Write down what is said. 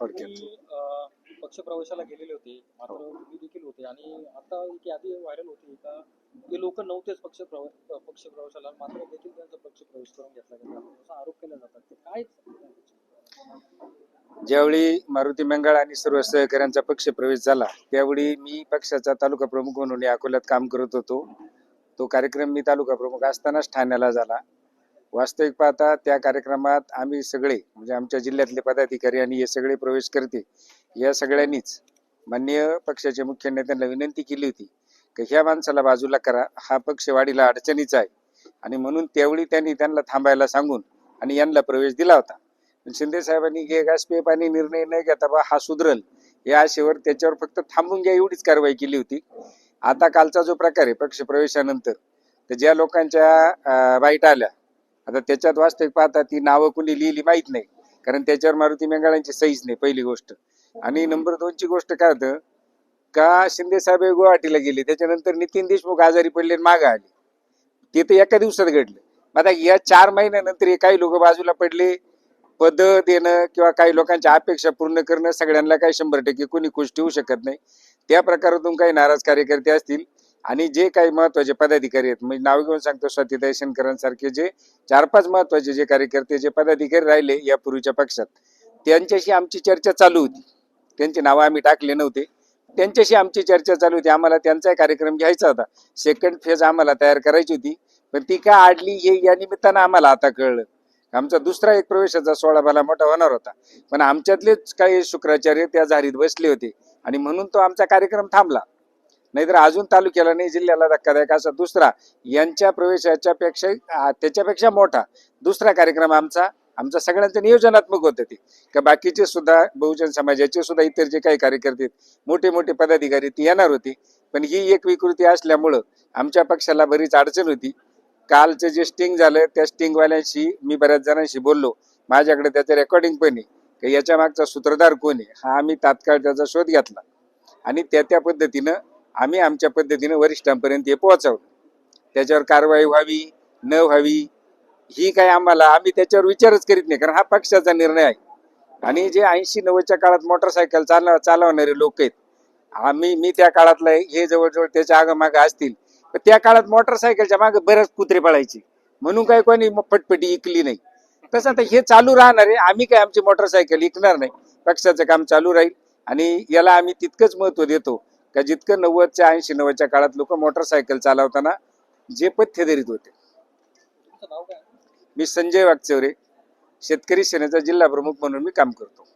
थोडक्यात. तुम्ही अं, पक्षप्रवेशाला गेलेले होते. मात्र तुम्ही देखील होते. आणि आता एक यादी व्हायरल होती. का ते लोक नव्हतेच पक्ष पक्षप्रवेशाला. मात्र देखील त्यांचा पक्षप्रवेश करून घेतला गेला. असा आरोप केला जातात ते काय ज्यावेळी मारुती मंगळ आणि सर्व सहकाऱ्यांचा पक्ष प्रवेश झाला त्यावेळी मी पक्षाचा तालुका प्रमुख म्हणून या अकोल्यात काम करत होतो. तो कार्यक्रम मी तालुका प्रमुख असतानाच ठाण्याला झाला. वास्तविक पाहता त्या कार्यक्रमात आम्ही सगळे म्हणजे आमच्या जिल्ह्यातले पदाधिकारी आणि हे सगळे प्रवेश करते या सगळ्यांनीच माननीय पक्षाचे मुख्य नेत्यांना विनंती केली होती की ह्या माणसाला बाजूला करा हा पक्ष वाढीला अडचणीचा आहे. आणि म्हणून त्यावेळी त्यांनी त्यांना थांबायला सांगून आणि यांना प्रवेश दिला होता. पण शिंदे साहेबांनी घे घास आणि निर्णय न घेता बा हा सुधरल. या आशेवर त्याच्यावर फक्त थांबून घ्या एवढीच कारवाई केली होती. आता कालचा जो प्रकार आहे पक्ष प्रवेशानंतर तर ज्या लोकांच्या वाईट बाईट आल्या आता त्याच्यात वास्तविक पाहता ती नावं कुणी लिहिली माहीत नाही. कारण त्याच्यावर मारुती मेंगाळ्यांची सहीच नाही पहिली गोष्ट. आणि नंबर दोनची गोष्ट काय होतं? का शिंदे साहेब हे गुवाहाटीला गेले त्याच्यानंतर नितीन देशमुख आजारी पडले मागे आले. ते तर एका दिवसात घडलं. आता या चार महिन्यानंतर हे काही लोक बाजूला पडले पद देणं किंवा काही लोकांच्या अपेक्षा पूर्ण करणं सगळ्यांना काही शंभर टक्के कोणी खुश ठेवू शकत नाही. त्या प्रकारातून काही नाराज कार्यकर्ते असतील आणि जे काही महत्त्वाचे पदाधिकारी आहेत म्हणजे नाव घेऊन सांगतो स्वातीताई शंकरांसारखे जे चार पाच महत्त्वाचे जे कार्यकर्ते जे पदाधिकारी राहिले यापूर्वीच्या पक्षात त्यांच्याशी आमची चर्चा चालू होती. त्यांची नावं आम्ही टाकले नव्हते. त्यांच्याशी आमची चर्चा चालू होती. आम्हाला त्यांचा कार्यक्रम घ्यायचा होता. सेकंड फेज आम्हाला तयार करायची होती. पण ती का आडली हे या निमित्तानं आम्हाला आता कळलं. आमचा दुसरा एक प्रवेशाचा सोहळा भला मोठा होणार होता. पण आमच्यातलेच काही शुक्राचार्य त्या झारीत बसले होते आणि म्हणून तो आमचा कार्यक्रम थांबला. नाहीतर अजून तालुक्याला नाही जिल्ह्याला धक्कादायक असा दुसरा. यांच्या प्रवेशाच्या पेक्षा त्याच्यापेक्षा मोठा दुसरा कार्यक्रम आमचा. आमचा सगळ्यांचं नियोजनात्मक होतं ते. का बाकीचे सुद्धा बहुजन समाजाचे सुद्धा इतर जे काही कार्यकर्ते मोठे मोठे पदाधिकारी ती येणार होती. पण ही एक विकृती असल्यामुळं आमच्या पक्षाला बरीच अडचण होती. कालचं जे स्टिंग झालं त्या स्टिंगवाल्यांशी मी बऱ्याच जणांशी बोललो. माझ्याकडे त्याचं रेकॉर्डिंग पण आहे. का याच्या मागचा सूत्रधार कोण आहे हा आम्ही तात्काळ त्याचा शोध घेतला. आणि त्या त्या पद्धतीनं आम्ही आमच्या पद्धतीने वरिष्ठांपर्यंत हे पोहोचवलं. त्याच्यावर कारवाई व्हावी न व्हावी ही काय आम्हाला आम्ही त्याच्यावर विचारच करीत नाही कारण हा पक्षाचा निर्णय आहे. आणि जे ऐंशी नव्वदच्या काळात मोटरसायकल चालव चालवणारे लोक आहेत आम्ही मी त्या काळातला हे जवळजवळ त्याच्या आगमागं असतील पण त्या काळात मोटरसायकलच्या मागे बरेच कुत्रे पळायचे. म्हणून काय कोणी फटफटी इकली नाही. तसं आता हे चालू राहणार आहे आम्ही काय आमची मोटरसायकल इकणार नाही. पक्षाचं काम चालू राहील आणि याला आम्ही तितकंच महत्त्व देतो का जितकं नव्वदच्या ऐंशी नव्वदच्या काळात लोक मोटरसायकल चालवताना जे पथ्य धरीत होते. मी संजय वागचौरे शेतकरी सेनेचा जिल्हा प्रमुख म्हणून मी काम करतो.